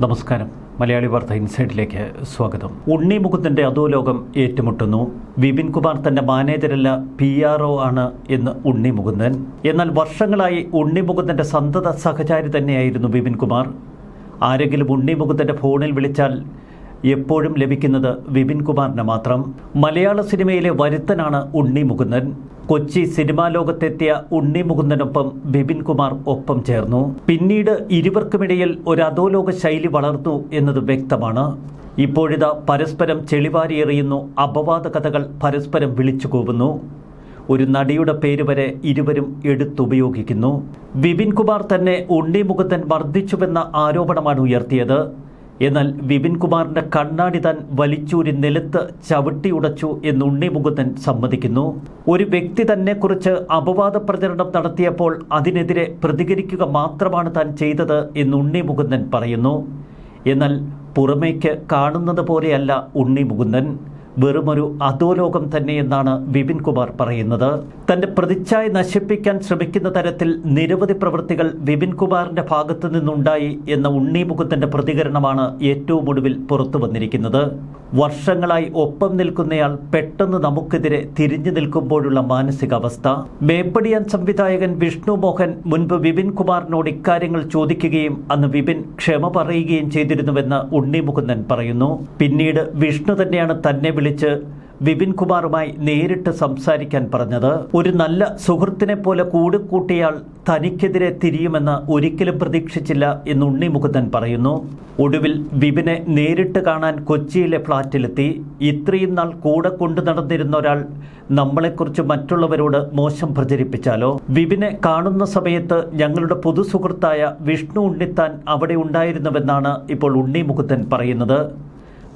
നമസ്കാരം. മലയാളി വാർത്ത ഇൻസൈഡിലേക്ക് സ്വാഗതം. ഉണ്ണി മുകുന്ദന്റെ അധോലോകം ഏറ്റുമുട്ടുന്നു. വിപിൻ കുമാർ തന്റെ മാനേജരല്ല പി ആർ ഒ ആണ് എന്ന് ഉണ്ണി മുകുന്ദൻ. എന്നാൽ വർഷങ്ങളായി ഉണ്ണി മുകുന്ദന്റെ സന്തത സഹചാരി തന്നെയായിരുന്നു വിപിൻ കുമാർ. ആരെങ്കിലും ഉണ്ണി മുകുന്ദന്റെ ഫോണിൽ വിളിച്ചാൽ എപ്പോഴും ലഭിക്കുന്നത് വിപിൻ കുമാറിന് മാത്രം. മലയാള സിനിമയിലെ വരുത്തനാണ് ഉണ്ണി മുകുന്ദൻ. കൊച്ചി സിനിമാ ലോകത്തെത്തിയ ഉണ്ണി മുകുന്ദനൊപ്പം ബിപിൻ കുമാർ ഒപ്പം ചേർന്നു. പിന്നീട് ഇരുവർക്കുമിടയിൽ ഒരു അധോലോക ശൈലി വളർന്നു എന്നത് വ്യക്തമാണ്. ഇപ്പോഴിതാ പരസ്പരം ചെളിവാരി എറിയുന്നു അപവാദ കഥകൾ പരസ്പരം വിളിച്ചു കൂവുന്നു ഒരു നടിയുടെ പേര് വരെ ഇരുവരും എടുത്തുപയോഗിക്കുന്നു. വിപിൻ കുമാർ തന്നെ ഉണ്ണി മുകുന്ദൻ വർദ്ധിച്ചുവെന്ന ആരോപണമാണ് ഉയർത്തിയത്. എന്നാൽ വിപിൻ കുമാറിന്റെ കണ്ണാടി താൻ വലിച്ചൂരി നിലത്ത് ചവിട്ടിയുടച്ചു എന്ന് ഉണ്ണി മുകുന്ദൻ സമ്മതിക്കുന്നു. ഒരു വ്യക്തി തന്നെ കുറിച്ച് അപവാദ പ്രചരണം നടത്തിയപ്പോൾ അതിനെതിരെ പ്രതികരിക്കുക മാത്രമാണ് താൻ ചെയ്തത് എന്ന് ഉണ്ണി മുകുന്ദൻ പറയുന്നു. എന്നാൽ പുറമേക്ക് കാണുന്നത് പോലെയല്ല ഉണ്ണി മുകുന്ദൻ വെറുമൊരു അധോലോകം തന്നെയെന്നാണ് വിപിൻ കുമാർ പറയുന്നത്. തന്റെ പ്രതിച്ഛായ നശിപ്പിക്കാൻ ശ്രമിക്കുന്ന തരത്തിൽ നിരവധി പ്രവൃത്തികൾ വിപിൻ കുമാറിന്റെ ഭാഗത്തു നിന്നുണ്ടായി എന്ന ഉണ്ണി മുകുന്ദന്റെ പ്രതികരണമാണ് ഏറ്റവും ഒടുവിൽ പുറത്തു വന്നിരിക്കുന്നത്. വർഷങ്ങളായി ഒപ്പം നിൽക്കുന്നയാൾ പെട്ടെന്ന് നമുക്കെതിരെ തിരിഞ്ഞു നിൽക്കുമ്പോഴുള്ള മാനസികാവസ്ഥ. മേപ്പടിയാൻ സംവിധായകൻ വിഷ്ണു മോഹൻ മുൻപ് വിപിൻ കുമാറിനോട് ഇക്കാര്യങ്ങൾ ചോദിക്കുകയും അന്ന് വിപിൻ ക്ഷമ പറയുകയും ചെയ്തിരുന്നുവെന്ന് ഉണ്ണി മുകുന്ദൻ പറയുന്നു. പിന്നീട് വിഷ്ണു തന്നെയാണ് തന്നെ വിളിച്ച് വിപിൻ കുമാറുമായി നേരിട്ട് സംസാരിക്കാൻ പറഞ്ഞത് ഒരു നല്ല സുഹൃത്തിനെ പോലെ കൂടിക്കൂട്ടിയാൽ തനിക്കെതിരെ തിരിയുമെന്ന് ഒരിക്കലും പ്രതീക്ഷിച്ചില്ല എന്ന് ഉണ്ണി മുകുന്ദൻ പറയുന്നു. ഒടുവിൽ വിപിനെ നേരിട്ട് കാണാൻ കൊച്ചിയിലെ ഫ്ളാറ്റിലെത്തി. ഇത്രയും നാൾ കൂടെ കൊണ്ടു നടന്നിരുന്ന ഒരാൾ നമ്മളെക്കുറിച്ച് മറ്റുള്ളവരോട് മോശം പ്രചരിപ്പിച്ചാലോ? വിപിനെ കാണുന്ന സമയത്ത് ഞങ്ങളുടെ പൊതു സുഹൃത്തായ വിഷ്ണു ഉണ്ണിത്താൻ അവിടെ ഉണ്ടായിരുന്നുവെന്നാണ് ഇപ്പോൾ ഉണ്ണി മുകുന്ദൻ പറയുന്നത്.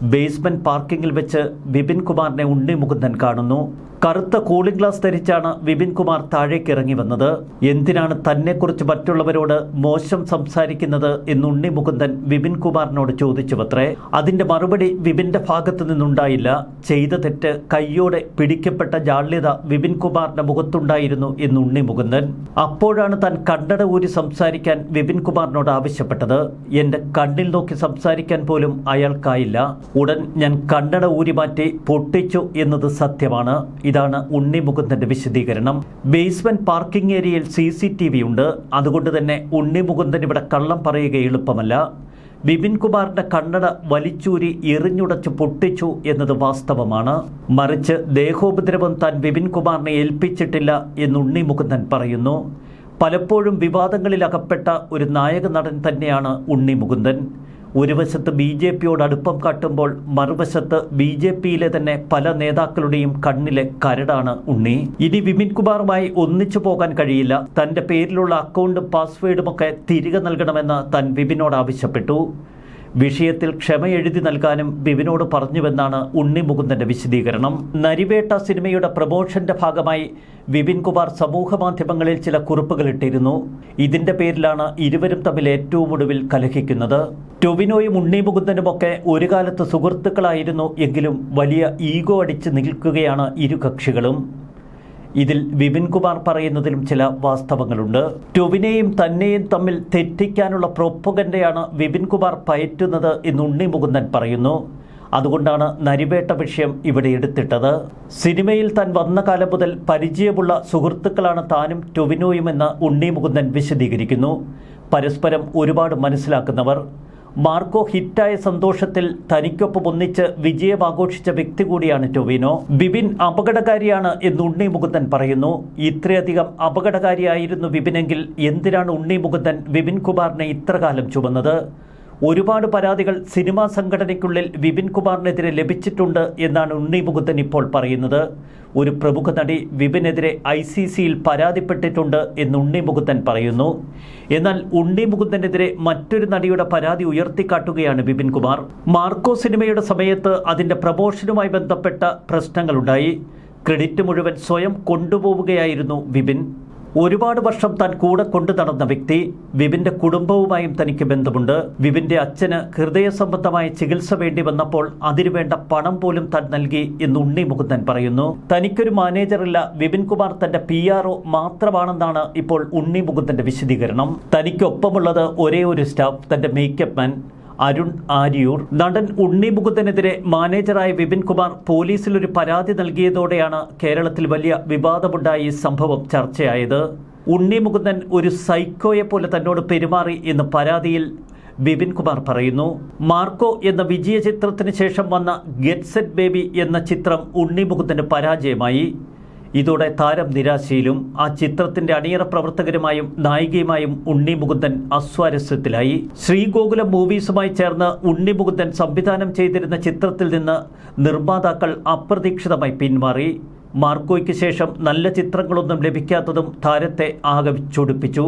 ബേസ്മെന്റ് പാർക്കിംഗിൽ വെച്ച് വിപിൻ കുമാറിനെ ഉണ്ണി മുകുന്ദൻ കാണുന്നു. കറുത്ത കൂളിംഗ് ഗ്ലാസ് ധരിച്ചാണ് വിപിൻ കുമാർ താഴേക്ക് ഇറങ്ങി വന്നത്. എന്തിനാണ് തന്നെക്കുറിച്ച് മറ്റുള്ളവരോട് മോശം സംസാരിക്കുന്നത് എന്ന് ഉണ്ണി മുകുന്ദൻ വിപിൻ കുമാറിനോട് ചോദിച്ചുവത്രേ. അതിന്റെ മറുപടി വിപിന്റെ ഭാഗത്തു നിന്നുണ്ടായില്ല. ചെയ്ത തെറ്റ് കയ്യോടെ പിടിക്കപ്പെട്ട ജാള്യത വിപിൻ കുമാറിന്റെ മുഖത്തുണ്ടായിരുന്നു എന്ന് ഉണ്ണി മുകുന്ദൻ അപ്പോഴാണ് താൻ കണ്ണട ഊരി സംസാരിക്കാൻ വിപിൻ കുമാറിനോട് ആവശ്യപ്പെട്ടത്. എന്റെ കണ്ണിൽ നോക്കി സംസാരിക്കാൻ പോലും അയാൾക്കായില്ല. ഉടൻ ഞാൻ കണ്ണട ഊരി മാറ്റി പൊട്ടിച്ചു എന്നത് സത്യമാണ്. ഇതാണ് ഉണ്ണി മുകുന്ദന്റെ വിശദീകരണം. ബേസ്മെന്റ് പാർക്കിംഗ് ഏരിയയിൽ സി സി ടി വി ഉണ്ട്. അതുകൊണ്ട് തന്നെ ഉണ്ണി മുകുന്ദൻ ഇവിടെ കള്ളം പറയുക എളുപ്പമല്ല. വിപിൻ കുമാറിന്റെ കണ്ണട വലിച്ചൂരി എറിഞ്ഞുടച്ച് പൊട്ടിച്ചു എന്നത് വാസ്തവമാണ്. മറിച്ച് ദേഹോപദ്രവം താൻ വിപിൻ കുമാറിനെ ഏൽപ്പിച്ചിട്ടില്ല എന്ന് ഉണ്ണി മുകുന്ദൻ പറയുന്നു. പലപ്പോഴും വിവാദങ്ങളിൽ അകപ്പെട്ട ഒരു നായക നടൻ തന്നെയാണ് ഉണ്ണി മുകുന്ദൻ ഒരു വശത്ത് ബി ജെ പിയോട് അടുപ്പം കാട്ടുമ്പോൾ മറുവശത്ത് ബി ജെ പിയിലെ തന്നെ പല നേതാക്കളുടെയും കണ്ണിലെ കരടാണ് ഉണ്ണി. ഇനി വിമിൻ കുമാറുമായി ഒന്നിച്ചു പോകാൻ കഴിയില്ല. തന്റെ പേരിലുള്ള അക്കൗണ്ടും പാസ്വേഡുമൊക്കെ തിരികെ നൽകണമെന്ന് താൻ വിപിനോട് ആവശ്യപ്പെട്ടു. വിഷയത്തിൽ ക്ഷമ എഴുതി നൽകാനും ബിബിനോട് പറഞ്ഞുവെന്നാണ് ഉണ്ണി മുകുന്ദന്റെ വിശദീകരണം. നരിവേട്ട സിനിമയുടെ പ്രമോഷന്റെ ഭാഗമായി വിപിൻ കുമാർ സമൂഹ മാധ്യമങ്ങളിൽ ചില കുറിപ്പുകൾ ഇട്ടിരുന്നു. ഇതിന്റെ പേരിലാണ് ഇരുവരും തമ്മിൽ ഏറ്റവും ഒടുവിൽ കലഹിക്കുന്നത്. ടൊവിനോയും ഉണ്ണി മുകുന്ദനുമൊക്കെ ഒരു കാലത്ത് സുഹൃത്തുക്കളായിരുന്നു എങ്കിലും വലിയ ഈഗോ അടിച്ച് നിൽക്കുകയാണ് ഇരു കക്ഷികളും. ഇതിൽ വിപിൻ കുമാർ പറയുന്നതിലും ചില വാസ്തവങ്ങളുണ്ട്. ടൊവിനെയും തന്നെയും തമ്മിൽ തെറ്റിക്കാനുള്ള പ്രൊപ്പഗൻഡയാണ് വിപിൻ കുമാർ പയറ്റുന്നത് എന്ന് ഉണ്ണി മുകുന്ദൻ പറയുന്നു. അതുകൊണ്ടാണ് നരിവേട്ട വിഷയം ഇവിടെ എടുത്തിട്ടത്. സിനിമയിൽ താൻ വന്ന കാലം മുതൽ പരിചയമുള്ള സുഹൃത്തുക്കളാണ് താനും ടൊവിനോയുമെന്ന് ഉണ്ണി മുകുന്ദൻ വിശദീകരിക്കുന്നു. പരസ്പരം ഒരുപാട് മനസ്സിലാക്കുന്നവർ. മാർക്കോ ഹിറ്റായ സന്തോഷത്തിൽ തനിക്കൊപ്പം ഒന്നിച്ച് വിജയം ആഘോഷിച്ച വ്യക്തി കൂടിയാണ് ടൊവിനോ. ബിബിൻ അപകടകാരിയാണ് എന്ന് ഉണ്ണി മുകുന്ദൻ പറയുന്നു. ഇത്രയധികം അപകടകാരിയായിരുന്നു വിപിനെങ്കിൽ എന്തിനാണ് ഉണ്ണി മുകുന്ദൻ വിപിൻ കുമാറിനെ ഇത്രകാലം ചുമന്നത്? ഒരുപാട് പരാതികൾ സിനിമാ സംഘടനയ്ക്കുള്ളിൽ വിപിൻ കുമാറിനെതിരെ ലഭിച്ചിട്ടുണ്ട് എന്നാണ് ഉണ്ണി മുകുന്ദൻ ഇപ്പോൾ പറയുന്നത്. ഒരു പ്രമുഖ നടി വിപിനെതിരെ ഐ സി സിയിൽ പരാതിപ്പെട്ടിട്ടുണ്ട് എന്ന് ഉണ്ണി മുകുന്ദൻ പറയുന്നു. എന്നാൽ ഉണ്ണി മുകുന്ദനെതിരെ മറ്റൊരു നടിയുടെ പരാതി ഉയർത്തിക്കാട്ടുകയാണ് വിപിൻ കുമാർ മാർക്കോ സിനിമയുടെ സമയത്ത് അതിന്റെ പ്രമോഷനുമായി ബന്ധപ്പെട്ട പ്രശ്നങ്ങളുണ്ടായി. ക്രെഡിറ്റ് മുഴുവൻ സ്വയം കൊണ്ടുപോവുകയായിരുന്നു വിപിൻ. ഒരുപാട് വർഷം താൻ കൂടെ കൊണ്ടു നടന്ന വ്യക്തി വിപിന്റെ കുടുംബവുമായും തനിക്ക് ബന്ധമുണ്ട്. വിപിന്റെ അച്ഛന് ഹൃദയ സംബന്ധമായ ചികിത്സ വേണ്ടി വന്നപ്പോൾ അതിനുവേണ്ട പണം പോലും താൻ നൽകി എന്ന് ഉണ്ണി മുകുന്ദൻ പറയുന്നു. തനിക്കൊരു മാനേജറില്ല വിപിൻ കുമാർ തന്റെ പി ആർ ഒ മാത്രമാണെന്നാണ് ഇപ്പോൾ ഉണ്ണി മുകുന്ദന്റെ വിശദീകരണം. തനിക്കൊപ്പമുള്ളത് ഒരേ ഒരു സ്റ്റാഫ് തന്റെ മേക്കപ്പ് മാൻ. അരുൺ ആര്യൂർ. നടൻ ഉണ്ണി മുകുന്ദനെതിരെ മാനേജറായ വിപിൻ കുമാർ പോലീസിൽ ഒരു പരാതി നൽകിയതോടെയാണ് കേരളത്തിൽ വലിയ വിവാദമുണ്ടായി സംഭവം ചർച്ചയായത്. ഉണ്ണി മുകുന്ദൻ ഒരു സൈക്കോയെ പോലെ തന്നോട് പെരുമാറി എന്ന് പരാതിയിൽ വിപിൻ കുമാർ പറയുന്നു. മാർക്കോ എന്ന വിജയ ചിത്രത്തിന് ശേഷം വന്ന ഗെറ്റ് സെറ്റ് ബേബി എന്ന ചിത്രം ഉണ്ണി മുകുന്ദന് പരാജയമായി. ഇതോടെ താരം നിരാശയിലും ആ ചിത്രത്തിന്റെ അണിയറ പ്രവർത്തകരുമായും നായികയുമായും ഉണ്ണി മുകുന്ദൻ അസ്വാരസ്യത്തിലായി. ശ്രീഗോകുലം മൂവീസുമായി ചേർന്ന് ഉണ്ണി മുകുന്ദൻ സംവിധാനം ചെയ്തിരുന്ന ചിത്രത്തിൽ നിന്ന് നിർമ്മാതാക്കൾ അപ്രതീക്ഷിതമായി പിന്മാറി. മാർക്കോയ്ക്ക് ശേഷം നല്ല ചിത്രങ്ങളൊന്നും ലഭിക്കാത്തതും താരത്തെ ആകെ ചൊടിപ്പിച്ചു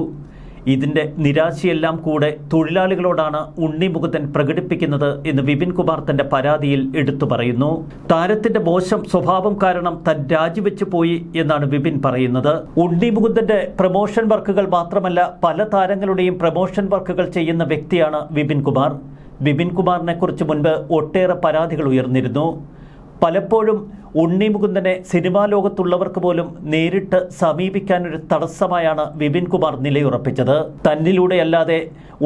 ഇതിന്റെ നിരാശയെല്ലാം കൂടെ തൊഴിലാളികളോടാണ് ഉണ്ണി മുകുന്ദൻ പ്രകടിപ്പിക്കുന്നത് എന്ന് വിപിൻ കുമാർ തന്റെ പരാതിയിൽ എടുത്തു പറയുന്നു. താരത്തിന്റെ മോശം സ്വഭാവം കാരണം താൻ രാജിവെച്ചു പോയി എന്നാണ് വിപിൻ പറയുന്നത്. ഉണ്ണി മുകുന്ദന്റെ പ്രൊമോഷൻ വർക്കുകൾ മാത്രമല്ല പല താരങ്ങളുടെയും പ്രമോഷൻ വർക്കുകൾ ചെയ്യുന്ന വ്യക്തിയാണ് വിപിൻ കുമാർ. വിപിൻ കുമാറിനെ കുറിച്ച് മുൻപ് ഒട്ടേറെ പരാതികൾ ഉയർന്നിരുന്നു. പലപ്പോഴും ഉണ്ണി മുകുന്ദനെ സിനിമാ ലോകത്തുള്ളവർക്ക് പോലും നേരിട്ട് സമീപിക്കാനൊരു തടസ്സമായാണ് വിപിൻ കുമാർ നിലയുറപ്പിച്ചത്. തന്നിലൂടെയല്ലാതെ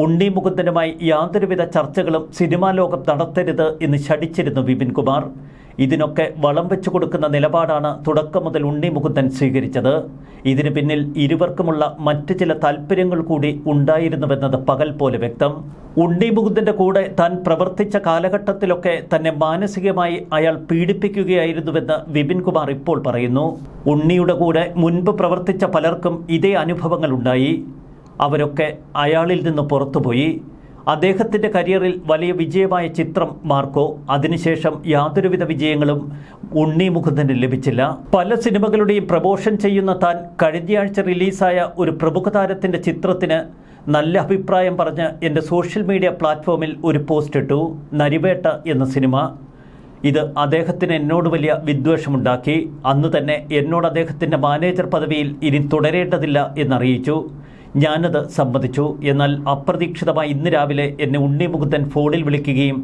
ഉണ്ണി മുകുന്ദനുമായി യാതൊരുവിധ ചർച്ചകളും സിനിമാ ലോകം നടത്തരുത് എന്ന് ഷടിച്ചിരുന്നു വിപിൻ കുമാർ. ഇതിനൊക്കെ വളം വെച്ചു കൊടുക്കുന്ന നിലപാടാണ് തുടക്കം മുതൽ ഉണ്ണി മുകുന്ദൻ സ്വീകരിച്ചത്. ഇതിന് പിന്നിൽ ഇരുവർക്കുമുള്ള മറ്റ് ചില താല്പര്യങ്ങൾ കൂടി ഉണ്ടായിരുന്നുവെന്നത് പകൽ പോലെ വ്യക്തം. ഉണ്ണി മുകുന്ദന്റെ കൂടെ താൻ പ്രവർത്തിച്ച കാലഘട്ടത്തിലൊക്കെ തന്നെ മാനസികമായി അയാൾ പീഡിപ്പിക്കുകയായിരുന്നുവെന്ന് വിപിൻ കുമാർ ഇപ്പോൾ പറയുന്നു. ഉണ്ണിയുടെ കൂടെ മുൻപ് പ്രവർത്തിച്ച പലർക്കും ഇതേ അനുഭവങ്ങൾ ഉണ്ടായി. അവരൊക്കെ അയാളിൽ നിന്ന് പുറത്തുപോയി. അദ്ദേഹത്തിന്റെ കരിയറിൽ വലിയ വിജയമായ ചിത്രം മാർക്കോ. അതിനുശേഷം യാതൊരുവിധ വിജയങ്ങളും ഉണ്ണി മുകുന്ദന് ലഭിച്ചില്ല. പല സിനിമകളുടെയും പ്രമോഷൻ ചെയ്യുന്ന താൻ കഴിഞ്ഞയാഴ്ച റിലീസായ ഒരു പ്രമുഖ താരത്തിന്റെ ചിത്രത്തിന് നല്ല അഭിപ്രായം പറഞ്ഞ് എന്റെ സോഷ്യൽ മീഡിയ പ്ലാറ്റ്ഫോമിൽ ഒരു പോസ്റ്റ് ഇട്ടു നരിവേട്ട എന്ന സിനിമ. ഇത് അദ്ദേഹത്തിന് എന്നോട് വലിയ വിദ്വേഷമുണ്ടാക്കി. അന്ന് തന്നെ എന്നോട് അദ്ദേഹത്തിന്റെ മാനേജർ പദവിയിൽ ഇനി തുടരേണ്ടതില്ല എന്നറിയിച്ചു. ഞാനത് സമ്മതിച്ചു. എന്നാൽ അപ്രതീക്ഷിതമായി ഇന്ന് രാവിലെ എന്നെ ഉണ്ണിമുകുന്ദൻ ഫോണിൽ വിളിക്കുകയും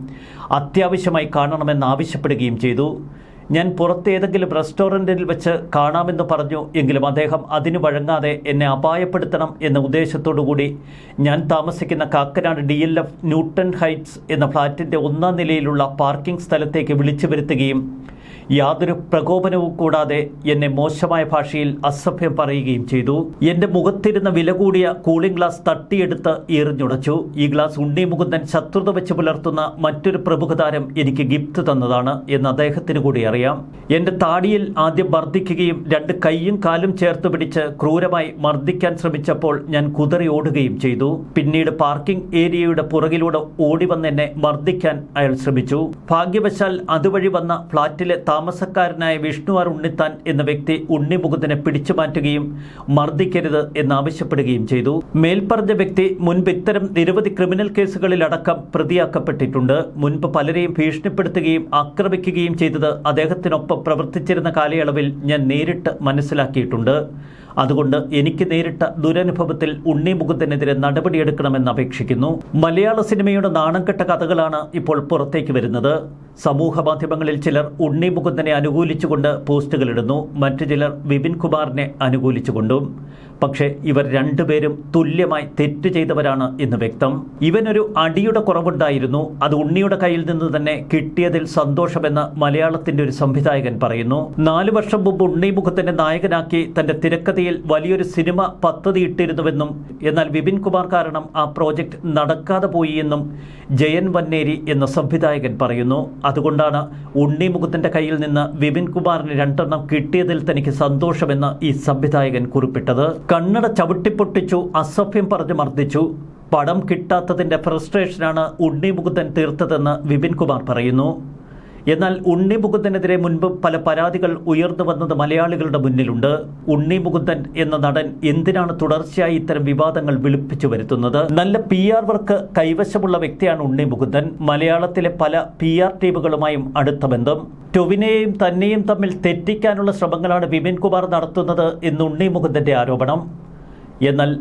അത്യാവശ്യമായി കാണണമെന്ന് ആവശ്യപ്പെടുകയും ചെയ്തു. ഞാൻ പുറത്തേതെങ്കിലും റെസ്റ്റോറന്റിൽ വെച്ച് കാണാമെന്ന് പറഞ്ഞു. എങ്കിലും അദ്ദേഹം അതിന് വഴങ്ങാതെ എന്നെ അപായപ്പെടുത്തണം എന്ന ഉദ്ദേശത്തോടുകൂടി ഞാൻ താമസിക്കുന്ന Kakkanad D L F Newton heights എന്ന ഫ്ലാറ്റിന്റെ ഒന്നാം നിലയിലുള്ള പാർക്കിംഗ് സ്ഥലത്തേക്ക് വിളിച്ചു വരുത്തുകയും യാതൊരു പ്രകോപനവും കൂടാതെ എന്നെ മോശമായ ഭാഷയിൽ അസഭ്യം പറയുകയും ചെയ്തു. എന്റെ മുഖത്തിരുന്ന വില കൂടിയ കൂളിംഗ് ഗ്ലാസ് തട്ടിയെടുത്ത് എറിഞ്ഞുടച്ചു. ഈ ഗ്ലാസ് ഉണ്ണി മുകുന്ദൻ ശത്രുത വെച്ച് പുലർത്തുന്ന മറ്റൊരു പ്രമുഖ താരം എനിക്ക് ഗിഫ്റ്റ് തന്നതാണ് എന്ന് അദ്ദേഹത്തിന് കൂടി അറിയാം. എന്റെ താടിയിൽ ആദ്യം മർദ്ദിക്കുകയും രണ്ട് കൈയും കാലും ചേർത്ത് പിടിച്ച് ക്രൂരമായി മർദ്ദിക്കാൻ ശ്രമിച്ചപ്പോൾ ഞാൻ കുതറി ഓടുകയും ചെയ്തു. പിന്നീട് പാർക്കിംഗ് ഏരിയയുടെ പുറകിലൂടെ ഓടി വന്ന് എന്നെ മർദ്ദിക്കാൻ അയാൾ ശ്രമിച്ചു. ഭാഗ്യവശാൽ അതുവഴി വന്ന ഫ്ളാറ്റിലെ താമസക്കാരനായ വിഷ്ണുവാർ ഉണ്ണിത്താൻ എന്ന വ്യക്തി ഉണ്ണിമുഖത്തിനെ പിടിച്ചു മാറ്റുകയും മർദ്ദിക്കരുത് എന്നാവശ്യപ്പെടുകയും ചെയ്തു. മേൽപ്പറഞ്ഞ വ്യക്തി മുൻപ് ഇത്തരം നിരവധി ക്രിമിനൽ കേസുകളിലടക്കം പ്രതിയാക്കപ്പെട്ടിട്ടുണ്ട്. മുൻപ് പലരെയും ഭീഷണിപ്പെടുത്തുകയും ആക്രമിക്കുകയും ചെയ്തത് അദ്ദേഹത്തിനൊപ്പം പ്രവർത്തിച്ചിരുന്ന കാലയളവിൽ ഞാൻ നേരിട്ട് മനസ്സിലാക്കിയിട്ടുണ്ട്. അതുകൊണ്ട് എനിക്ക് നേരിട്ട ദുരനുഭവത്തിൽ ഉണ്ണി മുകുന്ദനെതിരെ നടപടിയെടുക്കണമെന്ന് അപേക്ഷിക്കുന്നു. മലയാള സിനിമയുടെ നാണംകെട്ട കഥകളാണ് ഇപ്പോൾ പുറത്തേക്ക് വരുന്നത്. സമൂഹ മാധ്യമങ്ങളിൽ ചിലർ ഉണ്ണി മുകുന്ദനെ അനുകൂലിച്ചുകൊണ്ട് പോസ്റ്റുകളിടുന്നു മറ്റു ചിലർ വിപിൻ കുമാറിനെ അനുകൂലിച്ചുകൊണ്ടും. പക്ഷേ ഇവർ രണ്ടുപേരും തുല്യമായി തെറ്റ് ചെയ്തവരാണ് എന്ന് വ്യക്തം. ഇവനൊരു അടിയുടെ കുറവുണ്ടായിരുന്നു. അത് ഉണ്ണിയുടെ കയ്യിൽ നിന്ന് തന്നെ കിട്ടിയതിൽ സന്തോഷമെന്ന് മലയാളത്തിന്റെ ഒരു സംവിധായകൻ പറയുന്നു. നാലു വർഷം മുമ്പ് ഉണ്ണി മുഖത്തിന്റെ നായകനാക്കി തന്റെ തിരക്കഥയിൽ വലിയൊരു സിനിമ പദ്ധതിയിട്ടിരുന്നുവെന്നും എന്നാൽ വിപിൻ കുമാർ കാരണം ആ പ്രോജക്റ്റ് നടക്കാതെ പോയി എന്നും ജയൻ വന്നേരി എന്ന സംവിധായകൻ പറയുന്നു. അതുകൊണ്ടാണ് ഉണ്ണി മുഖത്തിന്റെ കയ്യിൽ നിന്ന് വിപിൻ കുമാറിന് രണ്ടെണ്ണം കിട്ടിയതിൽ തനിക്ക് സന്തോഷമെന്ന് ഈ സംവിധായകൻ കുറിപ്പിട്ടത്. കണ്ണട ചവിട്ടിപ്പൊട്ടിച്ചു അസഭ്യം പറഞ്ഞു മർദ്ദിച്ചു. പടം കിട്ടാത്തതിന്റെ ഫ്രസ്ട്രേഷനാണ് ഉണ്ണി തീർത്തതെന്ന് വിപിൻ കുമാർ പറയുന്നു. എന്നാൽ ഉണ്ണി മുകുന്ദനെതിരെ മുൻപ് പല പരാതികൾ ഉയർന്നു വന്നത് മലയാളികളുടെ മുന്നിലുണ്ട്. ഉണ്ണി മുകുന്ദൻ എന്ന നടൻ എന്തിനാണ് തുടർച്ചയായി ഇത്തരം വിവാദങ്ങൾ വിളിപ്പിച്ചു വരുത്തുന്നത്? നല്ല പി ആർ വർക്ക് കൈവശമുള്ള വ്യക്തിയാണ് ഉണ്ണി മുകുന്ദൻ മലയാളത്തിലെ പല പി ആർ ടീമുകളുമായും അടുത്ത ബന്ധം. ടൊവിനെയും തന്നെയും തമ്മിൽ തെറ്റിക്കാനുള്ള ശ്രമങ്ങളാണ് വിപിൻ കുമാർ നടത്തുന്നത് എന്ന് ഉണ്ണി മുകുന്ദന്റെ ആരോപണം. എന്നാൽ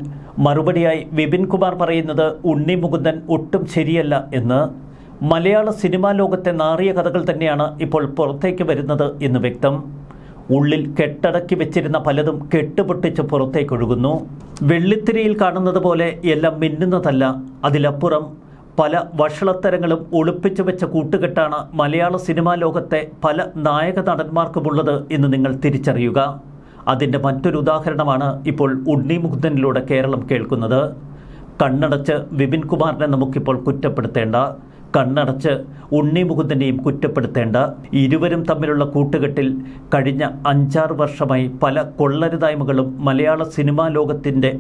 മറുപടിയായി വിപിൻ കുമാർ പറയുന്നത് ഉണ്ണി മുകുന്ദൻ ഒട്ടും ശരിയല്ല എന്ന്. മലയാള സിനിമാ ലോകത്തെ നാറിയ കഥകൾ തന്നെയാണ് ഇപ്പോൾ പുറത്തേക്ക് വരുന്നത് എന്ന് വ്യക്തം. ഉള്ളിൽ കെട്ടടക്കി വെച്ചിരുന്ന പലതും കെട്ടുപൊട്ടിച്ച് പുറത്തേക്കൊഴുകുന്നു. വെള്ളിത്തിരയിൽ കാണുന്നത് പോലെ എല്ലാം മിന്നുന്നതല്ല. അതിലപ്പുറം പല വഷളത്തരങ്ങളും ഒളിപ്പിച്ചു വെച്ച കൂട്ടുകെട്ടാണ് മലയാള സിനിമാ ലോകത്തെ പല നായക നടന്മാർക്കുമുള്ളത് എന്ന് നിങ്ങൾ തിരിച്ചറിയുക. അതിന്റെ മറ്റൊരു ഉദാഹരണമാണ് ഇപ്പോൾ ഉണ്ണി മുകുന്ദനിലൂടെ കേരളം കേൾക്കുന്നത്. കണ്ണടച്ച് വിപിൻ കുമാറിനെ നമുക്കിപ്പോൾ കുറ്റപ്പെടുത്തേണ്ട. കണ്ണടച്ച് ഉണ്ണി മുകുന്ദനെയും കുറ്റപ്പെടുത്തേണ്ട ഇരുവരും തമ്മിലുള്ള കൂട്ടുകെട്ടിൽ കഴിഞ്ഞ അഞ്ചാറ് വർഷമായി പല കൊള്ളരുതായ്മകളും മലയാള സിനിമാ ലോകത്തിന്റെ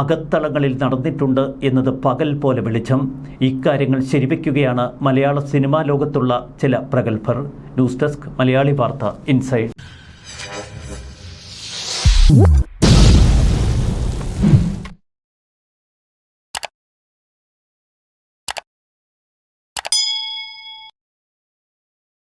അകത്തളങ്ങളിൽ നടന്നിട്ടുണ്ട് എന്നത് പകൽ പോലെ വെളിച്ചം. ഇക്കാര്യങ്ങൾ ശരിവയ്ക്കുകയാണ് മലയാള സിനിമാ ലോകത്തുള്ള ചില പ്രഗത്ഭർ. ന്യൂസ് ഡെസ്ക് മലയാളി വാർത്ത ഇൻസൈഡ്.